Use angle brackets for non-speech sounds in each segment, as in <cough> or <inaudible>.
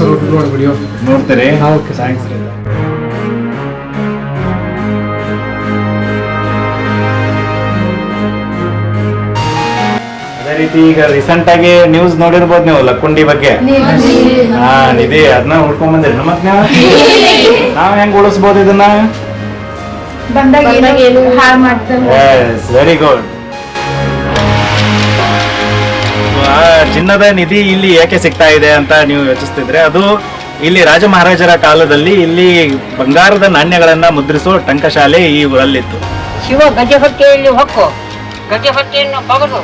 Sir ನೋಡಿ video ನೋಡ್ತೀರಿ. Thanks ರೀ ಅದೇ ರೀತಿ ಈಗ ರೀಸೆಂಟ್ ಆಗಿ ನ್ಯೂಸ್ ನೋಡಿರ್ಬೋದು ನೀವು ಲಕ್ಕುಂಡಿ ಬಗ್ಗೆ. ಹಾ ನಿಧಿ ಅದನ್ನ ಹುಡ್ಕೊಂಡ್ ಬಂದಿರಿ ನಮ್ಮ ನೀವು ನಾವ್ ಹೆಂಗ್ ಉಳಿಸ್ಬೋದು ಇದನ್ನ? ವೆರಿ ಗುಡ್ ಆ ಚಿನ್ನದ ನಿಧಿ ಇಲ್ಲಿ ಏಕೆ ಸಿಗ್ತಾ ಇದೆ ಅಂತ ನೀವು ಯೋಚಿಸ್ತಿದ್ರೆ ಅದು ಇಲ್ಲಿ ರಾಜ ಮಹಾರಾಜರ ಕಾಲದಲ್ಲಿ ಇಲ್ಲಿ ಬಂಗಾರದ ನಾಣ್ಯಗಳನ್ನ ಮುದ್ರಿಸುವ ಟಂಕಶಾಲೆ ಈ ಊರಲ್ಲಿತ್ತು. ಶಿವ ಗಜಹೊಟ್ಟೆಯಲ್ಲಿ ಹೊಕ್ಕು. ಗಜಹೊಟ್ಟೆಯನ್ನು ಬಗದು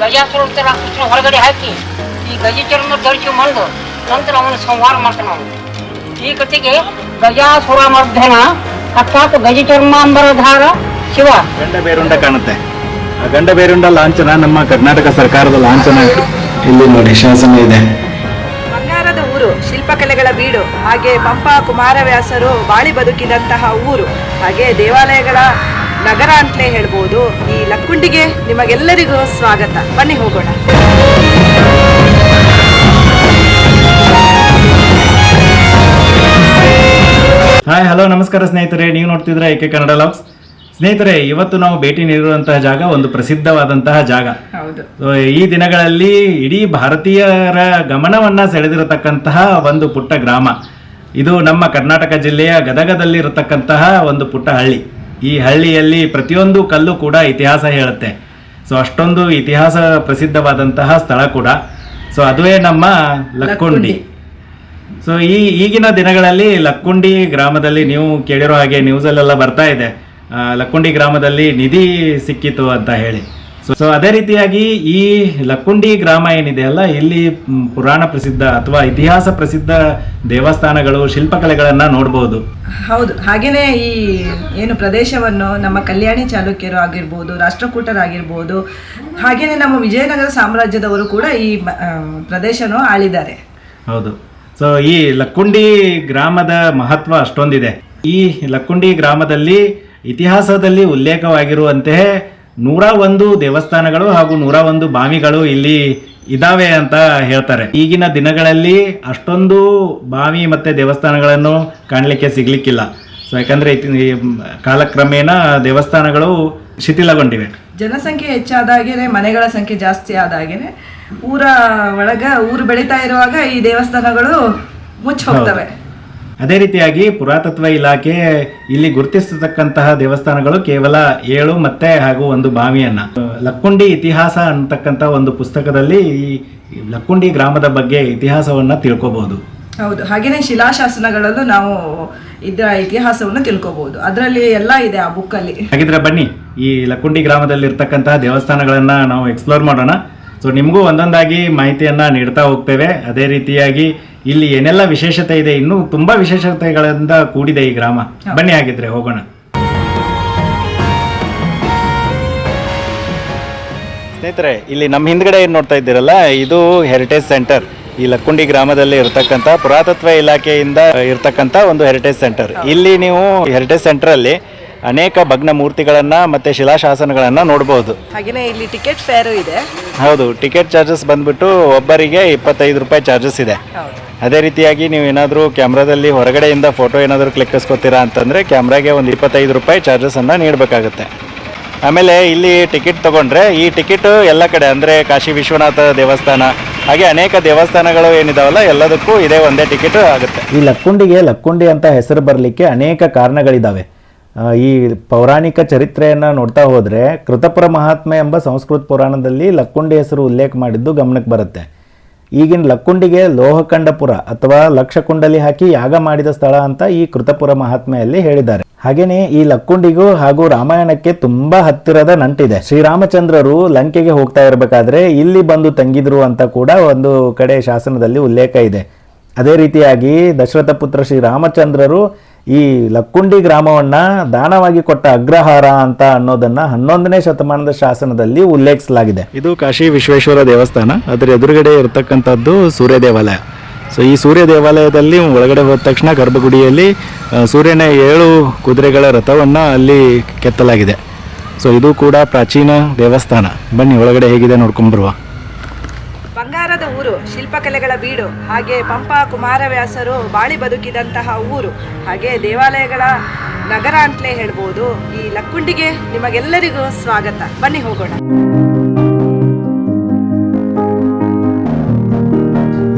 ಗಜಾಸುರ ಕೃಷ್ಣ ಹೊರಗಡೆ ಹಾಕಿ ಈ ಗಜ ಚರ್ಮ ಧರಿಸಿ ಮಂದು ನಂತರ ಅವನು ಸಂಹಾರ ಮಾಡ್ತಾನೆ ಅವನು. ಈ ಕಥೆಗೆ ಗಜಾಸುರ ಮರ್ಧನ ಅರ್ಥಾತ್ ಗಜ ಚರ್ಮಾಂಬರಧಾರ ಶಿವ. ಗಂಡ ಬೇರುಂಡ ಕಾಣುತ್ತೆ. ಗಂಡ ಬೇರುಂಡ ಲಾಂಛನ ನಮ್ಮ ಕರ್ನಾಟಕ ಸರ್ಕಾರದ ಲಾಂಛನ. ಇಲ್ಲಿ ನೋಡಿ ಶಾಸನ ಇದೆ. ಬಂಗಾರದ ಊರು ಶಿಲ್ಪಕಲೆಗಳ ಬೀಡು ಹಾಗೆ ಪಂಪ ಕುಮಾರವ್ಯಾಸರು ಬಾಳಿ ಬದುಕಿದಂತಹ ಊರು ಹಾಗೆ ದೇವಾಲಯಗಳ ನಗರ ಅಂತಲೇ ಹೇಳ್ಬೋದು. ಈ ಲಕ್ಕುಂಡಿಗೆ ನಿಮಗೆಲ್ಲರಿಗೂ ಸ್ವಾಗತ. ಬನ್ನಿ ಹೋಗೋಣ. ಹಾಯ್ ಹಲೋ ನಮಸ್ಕಾರ ಸ್ನೇಹಿತರೆ. ನೀವು ನೋಡ್ತಿದ್ರೆ ಏಕೆ ಕನ್ನಡ ಲಾಗ್ಸ್? ಸ್ನೇಹಿತರೆ ಇವತ್ತು ನಾವು ಭೇಟಿ ನೀಡಿರುವಂತಹ ಜಾಗ ಒಂದು ಪ್ರಸಿದ್ಧವಾದಂತಹ ಜಾಗ. ಈ ದಿನಗಳಲ್ಲಿ ಇಡೀ ಭಾರತೀಯರ ಗಮನವನ್ನ ಸೆಳೆದಿರತಕ್ಕಂತಹ ಒಂದು ಪುಟ್ಟ ಗ್ರಾಮ. ಇದು ನಮ್ಮ ಕರ್ನಾಟಕ ಜಿಲ್ಲೆಯ ಗದಗದಲ್ಲಿ ಇರತಕ್ಕಂತಹ ಒಂದು ಪುಟ್ಟ ಹಳ್ಳಿ. ಈ ಹಳ್ಳಿಯಲ್ಲಿ ಪ್ರತಿಯೊಂದು ಕಲ್ಲು ಕೂಡ ಇತಿಹಾಸ ಹೇಳುತ್ತೆ. ಸೊ ಅಷ್ಟೊಂದು ಇತಿಹಾಸ ಪ್ರಸಿದ್ಧವಾದಂತಹ ಸ್ಥಳ ಕೂಡ. ಸೊ ಅದುವೇ ನಮ್ಮ ಲಕ್ಕುಂಡಿ. ಸೊ ಈ ಈಗಿನ ದಿನಗಳಲ್ಲಿ ಲಕ್ಕುಂಡಿ ಗ್ರಾಮದಲ್ಲಿ ನೀವು ಕೇಳಿರೋ ಹಾಗೆ ನ್ಯೂಸಲ್ಲೆಲ್ಲ ಬರ್ತಾ ಇದೆ. ಲಕ್ಕುಂಡಿ ಗ್ರಾಮದಲ್ಲಿ ನಿಧಿ ಸಿಕ್ಕಿತು ಅಂತ ಹೇಳಿ. ಸೊ ಅದೇ ರೀತಿಯಾಗಿ ಈ ಲಕ್ಕುಂಡಿ ಗ್ರಾಮ ಏನಿದೆಯಲ್ಲ ಇಲ್ಲಿ ಪುರಾಣ ಪ್ರಸಿದ್ಧ ಅಥವಾ ಇತಿಹಾಸ ಪ್ರಸಿದ್ಧ ದೇವಸ್ಥಾನಗಳು ಶಿಲ್ಪಕಲೆಗಳನ್ನ ನೋಡಬಹುದು ಹೌದು ಹಾಗೇನೆ ಈ ಏನು ಪ್ರದೇಶವನ್ನು ನಮ್ಮ ಕಲ್ಯಾಣಿ ಚಾಲುಕ್ಯರು ಆಗಿರ್ಬೋದು ರಾಷ್ಟ್ರಕೂಟರಾಗಿರ್ಬೋದು ಹಾಗೇನೆ ನಮ್ಮ ವಿಜಯನಗರ ಸಾಮ್ರಾಜ್ಯದವರು ಕೂಡ ಈ ಪ್ರದೇಶನ ಆಳಿದ್ದಾರೆ. ಹೌದು. ಸೊ ಈ ಲಕ್ಕುಂಡಿ ಗ್ರಾಮದ ಮಹತ್ವ ಅಷ್ಟೊಂದಿದೆ. ಈ ಲಕ್ಕುಂಡಿ ಗ್ರಾಮದಲ್ಲಿ ಇತಿಹಾಸದಲ್ಲಿ ಉಲ್ಲೇಖವಾಗಿರುವಂತೆಯೇ ನೂರ ಒಂದು ದೇವಸ್ಥಾನಗಳು ಹಾಗೂ ನೂರ ಒಂದು ಬಾವಿಗಳು ಇಲ್ಲಿ ಇದಾವೆ ಅಂತ ಹೇಳ್ತಾರೆ. ಈಗಿನ ದಿನಗಳಲ್ಲಿ ಅಷ್ಟೊಂದು ಬಾವಿ ಮತ್ತು ದೇವಸ್ಥಾನಗಳನ್ನು ಕಾಣಲಿಕ್ಕೆ ಸಿಗಲಿಕ್ಕಿಲ್ಲ. ಸೊ ಯಾಕಂದರೆ ಕಾಲಕ್ರಮೇಣ ದೇವಸ್ಥಾನಗಳು ಶಿಥಿಲಗೊಂಡಿವೆ. ಜನಸಂಖ್ಯೆ ಹೆಚ್ಚಾದಾಗೇನೆ, ಮನೆಗಳ ಸಂಖ್ಯೆ ಜಾಸ್ತಿ ಆದಾಗೇನೆ, ಊರ ಒಳಗ, ಊರು ಬೆಳೀತಾ ಇರುವಾಗ ಈ ದೇವಸ್ಥಾನಗಳು ಮುಚ್ಚಿ ಹೋಗ್ತವೆ. ಅದೇ ರೀತಿಯಾಗಿ ಪುರಾತತ್ವ ಇಲಾಖೆ ಇಲ್ಲಿ ಗುರುತಿಸತಕ್ಕಂತಹ ದೇವಸ್ಥಾನಗಳು ಕೇವಲ ಏಳು ಮತ್ತೆ ಹಾಗೂ ಒಂದು ಬಾವಿಯನ್ನ. ಲಕ್ಕುಂಡಿ ಇತಿಹಾಸ ಅಂತಕ್ಕಂಥ ಒಂದು ಪುಸ್ತಕದಲ್ಲಿ ಈ ಲಕ್ಕುಂಡಿ ಗ್ರಾಮದ ಬಗ್ಗೆ ಇತಿಹಾಸವನ್ನ ತಿಳ್ಕೊಬಹುದು ಹೌದು ಹಾಗೇನೆ ಶಿಲಾಶಾಸನಗಳಲ್ಲೂ ನಾವು ಇದರ ಇತಿಹಾಸವನ್ನು ತಿಳ್ಕೊಬಹುದು ಅದರಲ್ಲಿ ಎಲ್ಲ ಇದೆ ಆ ಬುಕ್ಕಲ್ಲಿ ಹಾಗಿದ್ರೆ ಬನ್ನಿ ಈ ಲಕ್ಕುಂಡಿ ಗ್ರಾಮದಲ್ಲಿ ಇರ್ತಕ್ಕಂತಹ ದೇವಸ್ಥಾನಗಳನ್ನ ನಾವು ಎಕ್ಸ್ಪ್ಲೋರ್ ಮಾಡೋಣ. ಸೊ ನಿಮಗೂ ಒಂದೊಂದಾಗಿ ಮಾಹಿತಿಯನ್ನ ನೀಡ್ತಾ ಹೋಗ್ತೇವೆ. ಅದೇ ರೀತಿಯಾಗಿ ಇಲ್ಲಿ ಏನೆಲ್ಲ ವಿಶೇಷತೆ ಇದೆ ಇನ್ನೂ ತುಂಬಾ ವಿಶೇಷತೆಗಳಿಂದ ಕೂಡಿದೆ ಈ ಗ್ರಾಮ. ಬನ್ನಿ ಆಗಿದ್ರೆ ಹೋಗೋಣ. ಸ್ನೇಹಿತರೆ ಇಲ್ಲಿ ನಮ್ಮ ಹಿಂದ್ಗಡೆ ಏನು ನೋಡ್ತಾ ಇದ್ದೀರಲ್ಲ ಇದು ಹೆರಿಟೇಜ್ ಸೆಂಟರ್ ಈ ಲಕ್ಕುಂಡಿ ಗ್ರಾಮದಲ್ಲಿ ಇರತಕ್ಕಂಥ ಪುರಾತತ್ವ ಇಲಾಖೆಯಿಂದ ಇರತಕ್ಕಂಥ ಒಂದು ಹೆರಿಟೇಜ್ ಸೆಂಟರ್ ಇಲ್ಲಿ ನೀವು ಹೆರಿಟೇಜ್ ಸೆಂಟರ್ ಅಲ್ಲಿ ಅನೇಕ ಭಗ್ನ ಮೂರ್ತಿಗಳನ್ನ ಮತ್ತೆ ಶಿಲಾಶಾಸನಗಳನ್ನ ನೋಡಬಹುದು ಹಾಗೇನೆ ಇಲ್ಲಿ ಟಿಕೆಟ್ ಫೇರು ಇದೆ. ಹೌದು ಟಿಕೆಟ್ ಚಾರ್ಜಸ್ ಬಂದ್ಬಿಟ್ಟು ಒಬ್ಬರಿಗೆ ಇಪ್ಪತ್ತೈದು ರೂಪಾಯಿ ಚಾರ್ಜಸ್ ಇದೆ. ಅದೇ ರೀತಿಯಾಗಿ ನೀವು ಏನಾದರೂ ಕ್ಯಾಮ್ರಾದಲ್ಲಿ ಹೊರಗಡೆಯಿಂದ ಫೋಟೋ ಏನಾದರೂ ಕ್ಲಿಕ್ಕಿಸ್ಕೊತೀರಾ ಅಂತಂದರೆ ಕ್ಯಾಮ್ರಾಗೆ ಒಂದು ಇಪ್ಪತ್ತೈದು ರೂಪಾಯಿ ಚಾರ್ಜಸನ್ನು ನೀಡಬೇಕಾಗುತ್ತೆ. ಆಮೇಲೆ ಇಲ್ಲಿ ಟಿಕೆಟ್ ತೊಗೊಂಡ್ರೆ ಈ ಟಿಕೆಟ್ ಎಲ್ಲ ಕಡೆ ಅಂದರೆ ಕಾಶಿ ವಿಶ್ವನಾಥ ದೇವಸ್ಥಾನ ಹಾಗೆ ಅನೇಕ ದೇವಸ್ಥಾನಗಳು ಏನಿದಾವಲ್ಲ ಎಲ್ಲದಕ್ಕೂ ಇದೇ ಒಂದೇ ಟಿಕೆಟ್ ಆಗುತ್ತೆ. ಈ ಲಕ್ಕುಂಡಿಗೆ ಲಕ್ಕುಂಡಿ ಅಂತ ಹೆಸರು ಬರಲಿಕ್ಕೆ ಅನೇಕ ಕಾರಣಗಳಿದ್ದಾವೆ ಈ ಪೌರಾಣಿಕ ಚರಿತ್ರೆಯನ್ನು ನೋಡ್ತಾ ಹೋದರೆ ಕೃತಪುರ ಮಹಾತ್ಮೆ ಎಂಬ ಸಂಸ್ಕೃತ ಪುರಾಣದಲ್ಲಿ ಲಕ್ಕುಂಡಿ ಹೆಸರು ಉಲ್ಲೇಖ ಮಾಡಿದ್ದು ಗಮನಕ್ಕೆ ಬರುತ್ತೆ. ಈಗಿನ ಲಕ್ಕುಂಡಿಗೆ ಲೋಹಕಂಡಪುರ ಅಥವಾ ಲಕ್ಷಕುಂಡಲಿ ಹಾಕಿ ಯಾಗ ಮಾಡಿದ ಸ್ಥಳ ಅಂತ ಈ ಕೃತಪುರ ಮಹಾತ್ಮೆಯಲ್ಲಿ ಹೇಳಿದ್ದಾರೆ. ಹಾಗೆಯೇ ಈ ಲಕ್ಕುಂಡಿಗೂ ಹಾಗೂ ರಾಮಾಯಣಕ್ಕೆ ತುಂಬಾ ಹತ್ತಿರದ ನಂಟಿದೆ. ಶ್ರೀರಾಮಚಂದ್ರರು ಲಂಕೆಗೆ ಹೋಗ್ತಾ ಇರಬೇಕಾದ್ರೆ ಇಲ್ಲಿ ಬಂದು ತಂಗಿದ್ರು ಅಂತ ಕೂಡ ಒಂದು ಕಡೆ ಶಾಸನದಲ್ಲಿ ಉಲ್ಲೇಖ ಇದೆ. ಅದೇ ರೀತಿಯಾಗಿ ದಶರಥ ಪುತ್ರ ಶ್ರೀರಾಮಚಂದ್ರರು ಈ ಲಕ್ಕುಂಡಿ ಗ್ರಾಮವನ್ನ ದಾನವಾಗಿ ಕೊಟ್ಟ ಅಗ್ರಹಾರ ಅಂತ ಅನ್ನೋದನ್ನ ಹನ್ನೊಂದನೇ ಶತಮಾನದ ಶಾಸನದಲ್ಲಿ ಉಲ್ಲೇಖಿಸಲಾಗಿದೆ. ಇದು ಕಾಶಿ ವಿಶ್ವೇಶ್ವರ ದೇವಸ್ಥಾನ. ಅದರ ಎದುರುಗಡೆ ಇರತಕ್ಕಂಥದ್ದು ಸೂರ್ಯ ದೇವಾಲಯ. ಸೊ ಈ ಸೂರ್ಯ ದೇವಾಲಯದಲ್ಲಿ ಒಳಗಡೆ ಹೋದ ತಕ್ಷಣ ಗರ್ಭಗುಡಿಯಲ್ಲಿ ಸೂರ್ಯನ ಏಳು ಕುದುರೆಗಳ ರಥವನ್ನ ಅಲ್ಲಿ ಕೆತ್ತಲಾಗಿದೆ. ಸೊ ಇದು ಕೂಡ ಪ್ರಾಚೀನ ದೇವಸ್ಥಾನ. ಬನ್ನಿ, ಒಳಗಡೆ ಹೇಗಿದೆ ನೋಡ್ಕೊಂಡ್ ಬರುವ. ಬಂಗಾರದ ಊರು, ಶಿಲ್ಪಕಲೆಗಳ ಬೀಡು, ಹಾಗೆ ಪಂಪ ಕುಮಾರವ್ಯಾಸರು ಬಾಳಿ ಬದುಕಿದಂತಹ ಊರು. ಹಾಗೆ ದೇವಾಲಯಗಳ ನಗರ ಅಂತಲೇ ಹೇಳ್ಬೋದು. ಈ ಲಕ್ಕುಂಡಿಗೆ ನಿಮಗೆಲ್ಲರಿಗೂ ಸ್ವಾಗತ. ಬನ್ನಿ ಹೋಗೋಣ.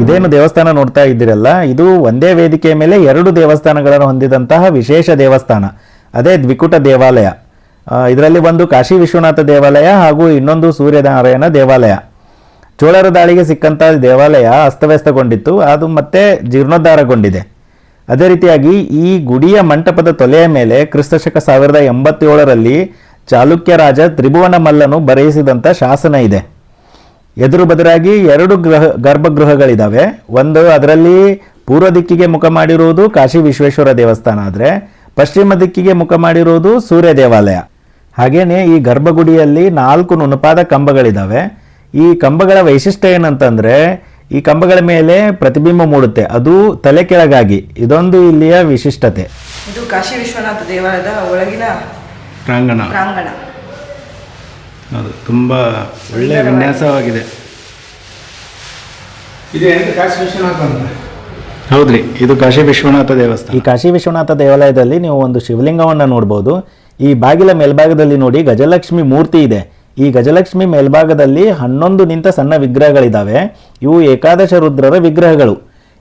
ಇದೇನು ದೇವಸ್ಥಾನ ನೋಡ್ತಾ ಇದ್ದೀರಲ್ಲ? ಇದು ಒಂದೇ ವೇದಿಕೆಯ ಮೇಲೆ ಎರಡು ದೇವಸ್ಥಾನಗಳನ್ನು ಹೊಂದಿದಂತಹ ವಿಶೇಷ ದೇವಸ್ಥಾನ. ಅದೇ ದ್ವಿಕುಟ ದೇವಾಲಯ. ಇದರಲ್ಲಿ ಒಂದು ಕಾಶಿ ವಿಶ್ವನಾಥ ದೇವಾಲಯ ಹಾಗೂ ಇನ್ನೊಂದು ಸೂರ್ಯನಾರಾಯಣ ದೇವಾಲಯ. ಚೋಳರ ದಾಳಿಗೆ ಸಿಕ್ಕಂಥ ದೇವಾಲಯ ಅಸ್ತವ್ಯಸ್ತಗೊಂಡಿತ್ತು, ಅದು ಮತ್ತೆ ಜೀರ್ಣೋದ್ಧಾರಗೊಂಡಿದೆ. ಅದೇ ರೀತಿಯಾಗಿ ಈ ಗುಡಿಯ ಮಂಟಪದ ತೊಲೆಯ ಮೇಲೆ ಕ್ರಿಸ್ತಶಕ ಸಾವಿರದ ಎಂಬತ್ತೇಳರಲ್ಲಿ ಚಾಲುಕ್ಯ ರಾಜ ತ್ರಿಭುವನ ಮಲ್ಲನು ಬರೆಯಿಸಿದಂಥ ಶಾಸನ ಇದೆ. ಎದುರು ಬದರಾಗಿ ಎರಡು ಗೃಹ ಗರ್ಭಗೃಹಗಳಿದ್ದಾವೆ ಒಂದು ಅದರಲ್ಲಿ ಪೂರ್ವ ದಿಕ್ಕಿಗೆ ಮುಖ ಮಾಡಿರುವುದು ಕಾಶಿ ವಿಶ್ವೇಶ್ವರ ದೇವಸ್ಥಾನ ಆದರೆ, ಪಶ್ಚಿಮ ದಿಕ್ಕಿಗೆ ಮುಖ ಮಾಡಿರುವುದು ಸೂರ್ಯ ದೇವಾಲಯ. ಹಾಗೆಯೇ ಈ ಗರ್ಭಗುಡಿಯಲ್ಲಿ ನಾಲ್ಕು ನುಣುಪಾದ ಕಂಬಗಳಿದ್ದಾವೆ ಈ ಕಂಬಗಳ ವೈಶಿಷ್ಟ್ಯ ಏನಂತಂದ್ರೆ ಈ ಕಂಬಗಳ ಮೇಲೆ ಪ್ರತಿಬಿಂಬ ಮೂಡುತ್ತೆ. ಅದು ತಲೆ ಕೆಳಗಾಗಿ. ಇದೊಂದು ಇಲ್ಲಿಯ ವಿಶಿಷ್ಟತೆ. ಇದು ಕಾಶಿ ವಿಶ್ವನಾಥ ದೇವಾಲಯದ ಒಳಗಿನ ಪ್ರಾಂಗಣ. ಪ್ರಾಂಗಣ. ಅದು ತುಂಬ ಒಳ್ಳೆಯ ವಿನ್ಯಾಸವಾಗಿದೆ. ಇದೆ ಅಂತ ಕಾಶಿ ವಿಶ್ವನಾಥ ಅಂತ? ಹೌದ್ರಿ ಇದು ಕಾಶಿ ವಿಶ್ವನಾಥ ದೇವಸ್ಥಾನ. ಈ ಕಾಶಿ ವಿಶ್ವನಾಥ ದೇವಾಲಯದಲ್ಲಿ ನೀವು ಒಂದು ಶಿವಲಿಂಗವನ್ನು ನೋಡ್ಬೋದು. ಈ ಬಾಗಿಲ ಮೇಲ್ಭಾಗದಲ್ಲಿ ನೋಡಿ ಗಜಲಕ್ಷ್ಮಿ ಮೂರ್ತಿ ಇದೆ. ಈ ಗಜಲಕ್ಷ್ಮಿ ಮೇಲ್ಭಾಗದಲ್ಲಿ ಹನ್ನೊಂದು ನಿಂತ ಸಣ್ಣ ವಿಗ್ರಹಗಳಿದ್ದಾವೆ ಇವು ಏಕಾದಶ ರುದ್ರರ ವಿಗ್ರಹಗಳು.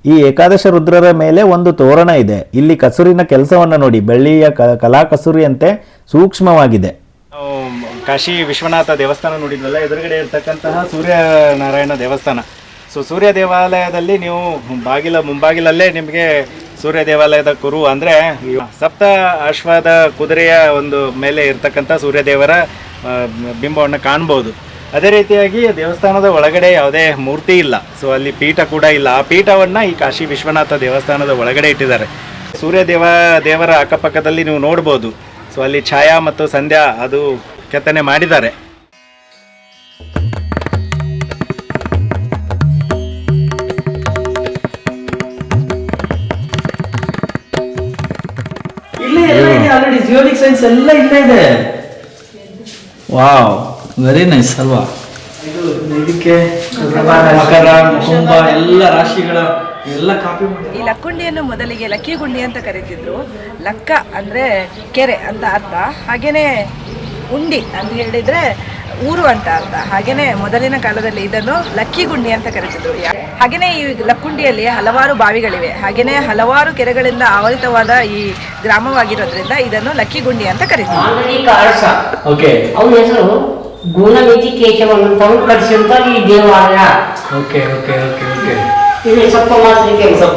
ಈ ಏಕಾದಶ ರುದ್ರರ ಮೇಲೆ ಒಂದು ತೋರಣ ಇದೆ. ಇಲ್ಲಿ ಕಸುರಿನ ಕೆಲಸವನ್ನು ನೋಡಿ. ಬೆಳ್ಳಿಯ ಕಲಾ ಕಸೂರಿಯಂತೆ ಸೂಕ್ಷ್ಮವಾಗಿದೆ. ಕಾಶಿ ವಿಶ್ವನಾಥ ದೇವಸ್ಥಾನ ನೋಡಿದ್ವಲ್ಲ, ಎದುರುಗಡೆ ಇರ್ತಕ್ಕಂತಹ ಸೂರ್ಯನಾರಾಯಣ ದೇವಸ್ಥಾನ. ಸೊ ಸೂರ್ಯ ದೇವಾಲಯದಲ್ಲಿ ನೀವು ಬಾಗಿಲ, ಮುಂಬಾಗಿಲಲ್ಲೇ ನಿಮಗೆ ಸೂರ್ಯ ದೇವಾಲಯದ ಕುರು ಅಂದರೆ, ಸಪ್ತ ಅಶ್ವದ ಕುದುರೆಯ ಒಂದು ಮೇಲೆ ಇರ್ತಕ್ಕಂಥ ಸೂರ್ಯದೇವರ ಬಿಂಬವನ್ನು ಕಾಣ್ಬೋದು. ಅದೇ ರೀತಿಯಾಗಿ ದೇವಸ್ಥಾನದ ಒಳಗಡೆ ಯಾವುದೇ ಮೂರ್ತಿ ಇಲ್ಲ. ಸೊ ಅಲ್ಲಿ ಪೀಠ ಕೂಡ ಇಲ್ಲ. ಆ ಪೀಠವನ್ನು ಈ ಕಾಶಿ ವಿಶ್ವನಾಥ ದೇವಸ್ಥಾನದ ಒಳಗಡೆ ಇಟ್ಟಿದ್ದಾರೆ. ಸೂರ್ಯ ದೇವ, ದೇವರ ಅಕ್ಕಪಕ್ಕದಲ್ಲಿ ನೀವು ನೋಡ್ಬೋದು. ಸೊ ಅಲ್ಲಿ ಛಾಯಾ ಮತ್ತು ಸಂಧ್ಯಾ ಅದು ಕೆತ್ತನೆ ಮಾಡಿದ್ದಾರೆ. ಆಲ್ರೆಡಿ ಸೈನ್ಸ್ ಎಲ್ಲ ಇಲ್ಲೇ ಇದೆ. ವಾವ್ ವೆರಿ ನೈಸ್ ಅಲ್ವಾ? ಇದು ಇದಕ್ಕೆ ಮಕರ ಕುಂಭ ಎಲ್ಲ ರಾಶಿಗಳ ಎಲ್ಲ ಕಾಪಿ ಈ ಲಕ್ಕುಂಡಿಯನ್ನು ಮೊದಲಿಗೆ ಲಕ್ಕಿ ಗುಂಡಿ ಅಂತ ಕರೀತಿದ್ರು. ಲಕ್ಕ ಅಂದ್ರೆ ಕೆರೆ ಅಂತ ಅರ್ಥ. ಹಾಗೇನೆ ಉಂಡಿ ಅಂತ ಹೇಳಿದ್ರೆ ಊರು ಅಂತ ಅರ್ಥ. ಹಾಗೇನೆ ಮೊದಲಿನ ಕಾಲದಲ್ಲಿ ಇದನ್ನು ಲಕ್ಕಿ ಗುಂಡಿ ಅಂತ ಕರೀತಿದ್ರು. ಯಾ- ಹಾಗೇನೆ ಈ ಲಕ್ಕುಂಡಿಯಲ್ಲಿ ಹಲವಾರು ಬಾವಿಗಳಿವೆ. ಹಾಗೆಯೇ ಹಲವಾರು ಕೆರೆಗಳಿಂದ ಆವರಿತವಾದ ಈ ಗ್ರಾಮವಾಗಿರೋದ್ರಿಂದ ಇದನ್ನು ಲಕ್ಕಿಗುಂಡಿ ಅಂತ ಕರೀತಾರೆ ಈ ದೇವಾಲಯ. ಓಕೆ ಓಕೆ ಓಕೆ ಓಕೆ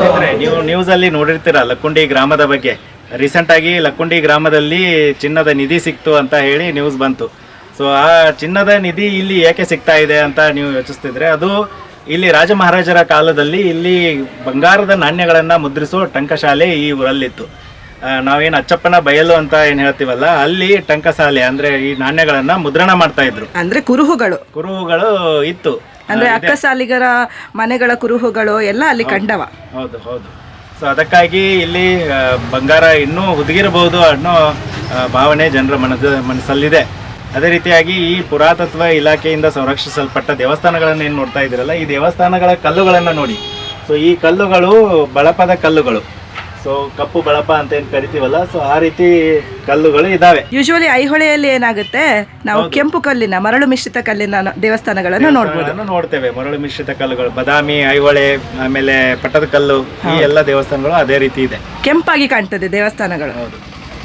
ಅಂದ್ರೆ ನೀವು ನ್ಯೂಸ್ ಅಲ್ಲಿ ನೋಡಿರ್ತೀರ ಲಕ್ಕುಂಡಿ ಗ್ರಾಮದ ಬಗ್ಗೆ. ರೀಸೆಂಟ್ ಆಗಿ ಲಕ್ಕುಂಡಿ ಗ್ರಾಮದಲ್ಲಿ ಚಿನ್ನದ ನಿಧಿ ಸಿಕ್ತು ಅಂತ ಹೇಳಿ ನ್ಯೂಸ್ ಬಂತು. ಸೊ ಆ ಚಿನ್ನದ ನಿಧಿ ಇಲ್ಲಿ ಏಕೆ ಸಿಗ್ತಾ ಇದೆ ಅಂತ ನೀವು ಯೋಚಿಸ್ತಿದ್ರೆ ಅದು ಇಲ್ಲಿ ರಾಜ ಮಹಾರಾಜರ ಕಾಲದಲ್ಲಿ ಇಲ್ಲಿ ಬಂಗಾರದ ನಾಣ್ಯಗಳನ್ನ ಮುದ್ರಿಸೋ ಟಂಕಶಾಲೆ ಈ ಊರಲ್ಲಿತ್ತು. ನಾವೇನು ನಾವೇನ್ ಅಚ್ಚಪ್ಪನ ಬಯಲು ಅಂತ ಏನ್ ಹೇಳ್ತೀವಲ್ಲ ಅಲ್ಲಿ ಟಂಕಶಾಲೆ ಅಂದ್ರೆ ಈ ನಾಣ್ಯಗಳನ್ನ ಮುದ್ರಣ ಮಾಡ್ತಾ ಇದ್ರು. ಅಂದ್ರೆ ಕುರುಹುಗಳು. ಕುರುಹುಗಳು ಇತ್ತು. ಅಂದ್ರೆ ಅಕ್ಕಸಾಲಿಗರ ಮನೆಗಳ ಕುರುಹುಗಳು ಎಲ್ಲ ಅಲ್ಲಿ ಕಂಡವ. ಹೌದು ಹೌದು. ಸೊ ಅದಕ್ಕಾಗಿ ಇಲ್ಲಿ ಬಂಗಾರ ಇನ್ನೂ ಹುದುಗಿರಬಹುದು ಅನ್ನೋ ಭಾವನೆ ಜನರ ಮನದ ಮನಸ್ಸಲ್ಲಿದೆ. ಅದೇ ರೀತಿಯಾಗಿ ಈ ಪುರಾತತ್ವ ಇಲಾಖೆಯಿಂದ ಸಂರಕ್ಷಿಸಲ್ಪಟ್ಟ ದೇವಸ್ಥಾನಗಳನ್ನು ಏನು ನೋಡ್ತಾ ಇದ್ದೀರಲ್ಲ ಈ ದೇವಸ್ಥಾನಗಳ ಕಲ್ಲುಗಳನ್ನು ನೋಡಿ. ಸೊ ಈ ಕಲ್ಲುಗಳು ಬಳಪದ ಕಲ್ಲುಗಳು. ಸೊ ಕಪ್ಪು ಬಳಪ ಅಂತ ಏನು ಕರಿತೀವಲ್ಲ ಸೊ ಆ ರೀತಿ ಕಲ್ಲುಗಳು ಇದಾವೆ. ಯೂಶುವಲಿ ಐಹೊಳೆಯಲ್ಲಿ ಏನಾಗುತ್ತೆ ನಾವು ಕೆಂಪು ಕಲ್ಲಿನ ಮರಳು ಮಿಶ್ರಿತ ಕಲ್ಲಿನ ದೇವಸ್ಥಾನಗಳನ್ನು ನೋಡಬಹುದು ನೋಡ್ತೇವೆ ಮರಳು ಮಿಶ್ರಿತ ಕಲ್ಲುಗಳು ಬದಾಮಿ ಐಹೊಳೆ ಆಮೇಲೆ ಪಟ್ಟದ ಕಲ್ಲು ಈ ಎಲ್ಲ ದೇವಸ್ಥಾನಗಳು ಅದೇ ರೀತಿ ಇದೆ. ಕೆಂಪಾಗಿ ಕಾಣ್ತದೆ ದೇವಸ್ಥಾನಗಳು. ಹೌದು.